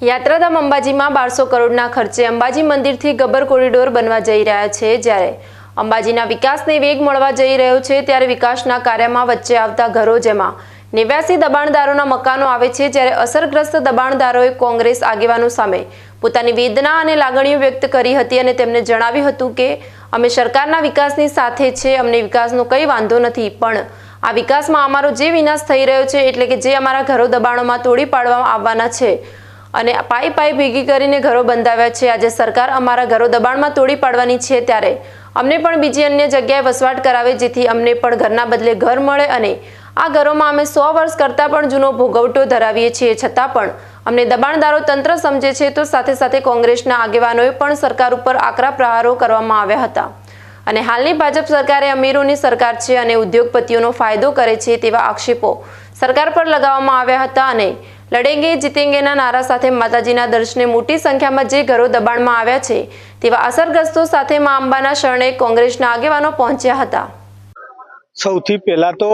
યાત્રાધામ અંબાજીમાં બારસો કરોડના ખર્ચે અંબાજી મંદિરથી ગબ્બર કોરિડોર બનવા જઈ રહ્યા છે જ્યારે અંબાજીના વિકાસને વેગ મળવા જઈ રહ્યો છે ત્યારે વિકાસના કાર્યમાં વચ્ચે આવતા ઘરો જેમાં નેવ્યાસી દબાણદારોના મકાનો આવે છે જ્યારે અસરગ્રસ્ત દબાણદારોએ કોંગ્રેસ આગેવાનો સામે પોતાની વેદના અને લાગણીઓ વ્યક્ત કરી હતી અને તેમને જણાવ્યું હતું કે, અમે સરકારના વિકાસની સાથે છે, અમને વિકાસનો કંઈ વાંધો નથી, પણ આ વિકાસમાં અમારો જે વિનાશ થઈ રહ્યો છે, એટલે કે જે અમારા ઘરો દબાણોમાં તોડી પાડવામાં આવવાના છે અને પાઈ પાઈ ભેગી કરીને ઘરો બંધાવ્યા છે. આજે સરકાર અમારા ઘરો દબાણમાં તોડી પાડવાની છે ત્યારે અમને પણ બીજી અન્ય જગ્યાએ વસવાટ કરાવે જેથી અમને પણ ઘરના બદલે ઘર મળે અને આ ઘરોમાં અમે સો વર્ષ કરતાં પણ જૂનો ભોગવટો ધરાવીએ છીએ. છતાં પણ અમને દબાણદારો તંત્ર સમજે છે તો સાથે સાથે કોંગ્રેસના આગેવાનોએ પણ સરકાર ઉપર આકરા પ્રહારો કરવામાં આવ્યા હતા. અને હાલની ભાજપ સરકારે અમીરોની સરકાર છે અને ઉદ્યોગપતિઓનો ફાયદો કરે છે તેવા આક્ષેપો સરકાર પર લગાવવામાં આવ્યા હતા અને લડેંગે, જીતેંગેના નારા સાથે માતાજીના દર્શને મોટી સંખ્યામાં જે ઘરો દબાણમાં આવ્યા છે, તેવા અસરગ્રસ્તો સાથે મા અંબાના શરણે કોંગ્રેસના આગેવાનો પહોંચ્યા હતા. સૌથી પહેલા તો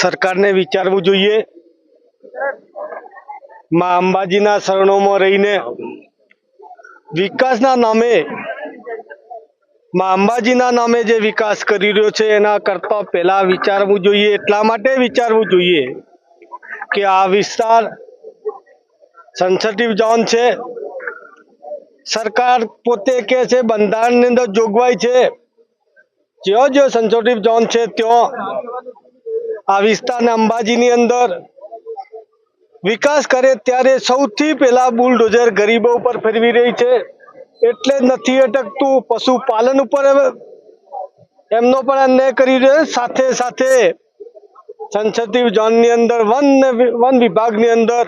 સરકારને વિચારવું જોઈએ. માં અંબાજીના શરણોમાં રહીને વિકાસના નામે, માં અંબાજીના નામે જે વિકાસ કરી રહ્યો છે, એના કરતા પહેલા વિચારવું જોઈએ, એટલા માટે વિચારવું જોઈએ. કે આ વિસ્તાર સેન્સિટિવ ઝોન છે. સરકાર પોતે કે છે, બંધારણની અંદર જોગવાઈ છે. જ્યાં જ્યાં સેન્સિટિવ ઝોન છે, ત્યાં આ વિસ્તારના અંબાજીની અંદર વિકાસ કરે ત્યારે સૌથી પહેલા બુલડોઝર ગરીબો ઉપર ફેરવી રહી છે. એટલે નથી અટકતું. પશુપાલન ઉપર એમનો પણ અન્યાય કરી રહ્યો સાથે સાથે સેન્સિટિવ ઝોનની અંદર વન વન વિભાગની અંદર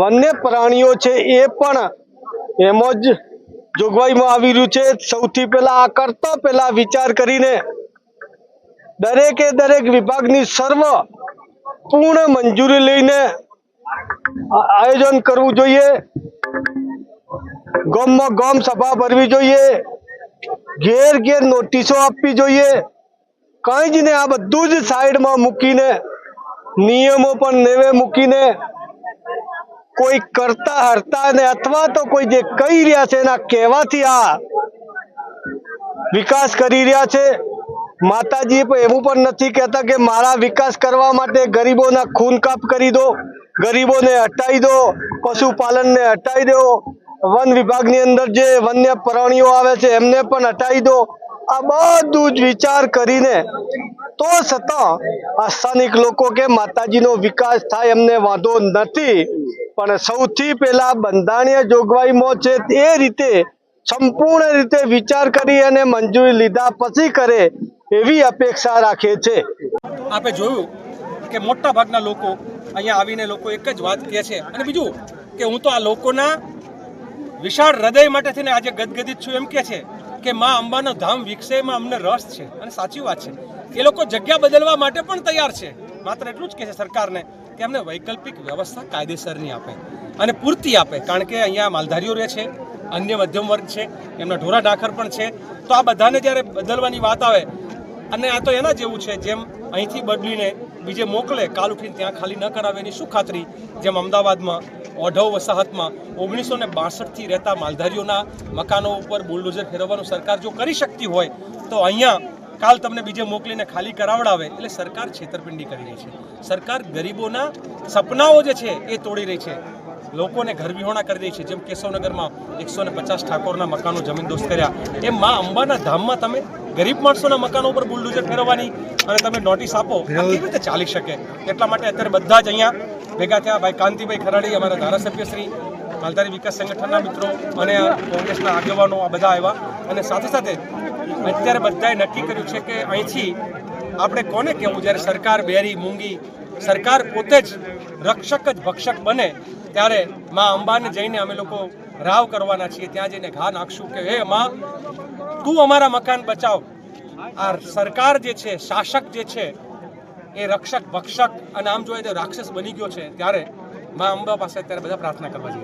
વન્ય પ્રાણીઓ છે એ પણ એમાં જ જોગવાઈમાં આવી રહ્યું છે. સૌથી પહેલા આ કરતા પહેલા વિચાર કરીને દરેકે દરેક વિભાગની સર્વ પૂર્ણ મંજૂરી લઈને આયોજન કરવું જોઈએ. ગામમાં ગામ સભા ભરવી જોઈએ. ઘેર ઘેર નોટિસો આપવી જોઈએ. કંઈ જ ને, આ બધું જ સાઈડમાં મૂકીને, નિયમો પણ નેવે મૂકીને, કોઈ કરતા હરતા ને અથવા તો કોઈ જે કહી રહ્યા છે એના કહેવાથી આ વિકાસ કરી રહ્યા છે. માતાજી પણ એવું પણ નથી કહેતા કે મારા વિકાસ કરવા માટે ગરીબોના ખૂન કાપ કરી દો, ગરીબોને હટાવી દો, પશુપાલનને હટાવી દો. વન વિભાગની અંદર જે વન્ય પ્રાણીઓ આવે છે એમને પણ હટાવી દો. આ બધું જ વિચાર કરીને તો છતાં આ સ્થાનિક લોકો કે માતાજીનો વિકાસ થાય એમને વાંધો નથી. પણ સૌથી પહેલા બંધારણીય જોગવાઈમાં છે એ રીતે સંપૂર્ણ રીતે વિચાર કરી અને મંજૂરી લીધા પછી કરે એવી અપેક્ષા રાખે છે. આપણે જોયું કે મોટા ભાગના લોકો અહીંયા આવીને લોકો એક જ વાત કહે છે. અને બીજું કે હું તો આ લોકોના વિશાળ હૃદય માટે થઈને આજે ગદગદિત છું એમ કે છે. કે માં અંબાના ધામ વિકસે એમાં અમને રસ છે અને સાચી વાત છે. એ લોકો જગ્યા બદલવા માટે પણ તૈયાર છે. માત્ર એટલું જ કહે છે સરકારને કે અમને વૈકલ્પિક વ્યવસ્થા કાયદેસરની આપે અને પૂરતી આપે. કારણ કે અહીંયા માલધારીઓ રહે છે, અન્ય મધ્યમ વર્ગ છે, એમના ઢોરા ડાખર પણ છે. તો આ બધાને જ્યારે બદલવાની વાત આવે, અને આ તો એના જેવું છે જેમ અહીંથી બદલીને બીજે મોકલે, કાલ ઉઠીને ત્યાં ખાલી ન કરાવે એની શું ખાતરી? જેમ અમદાવાદમાં ઓઢવ વસાહતમાં ઓગણીસો ને બાસઠથી રહેતા માલધારીઓના મકાનો ઉપર બુલડોઝર ફેરવવાનું સરકાર જો કરી શકતી હોય, તો અહીંયા કાલ તમને બીજે મોકલીને ખાલી કરાવડાવે. એટલે સરકાર છેતરપિંડી કરી રહી છે. સરકાર ગરીબોના સપનાઓ જે છે એ તોડી રહી છે. લોકોને ઘરવિહોણા કરી રહી છે. જેમ કેશવનગરમાં એકસો ને પચાસ ઠાકોરના મકાનો જમીન દોસ્ત કર્યા. એમ મા અંબાના ધામમાં તમે ગરીબ માણસોના મકાનો ઉપર બુલડોઝર ફેરવવાની અને તમે નોટિસ આપો કેવી રીતે ચાલી શકે? એટલા માટે અત્યારે બધા જ અહીંયા ભેગા થયા. ભાઈ કાંતિભાઈ ખરાડી અમારા ધારાસભ્ય શ્રી માલધારી વિકાસ સંગઠનના મિત્રો અને કોંગ્રેસના આગેવાનો આ બધા આવ્યા. અને સાથે સાથે અત્યારે બધાએ નક્કી કર્યું છે કે અહીંથી આપણે કોને કહેવું? જ્યારે સરકાર બેરી મૂંગી સરકાર પોતે જ રક્ષક જ ભક્ષક બને ત્યારે માં અંબાને જઈને અમે લોકો રાવ કરવાના છીએ. ત્યાં જઈને ઘા નાખશું કે હે માં તું અમારા મકાન બચાવ. આ સરકાર જે છે, શાસક જે છે, એ રક્ષક, ભક્ષક અને આમ જોઈએ તો રાક્ષસ બની ગયો છે. ત્યારે મા અંબા પાસે અત્યારે બધા પ્રાર્થના કરવા જોઈએ.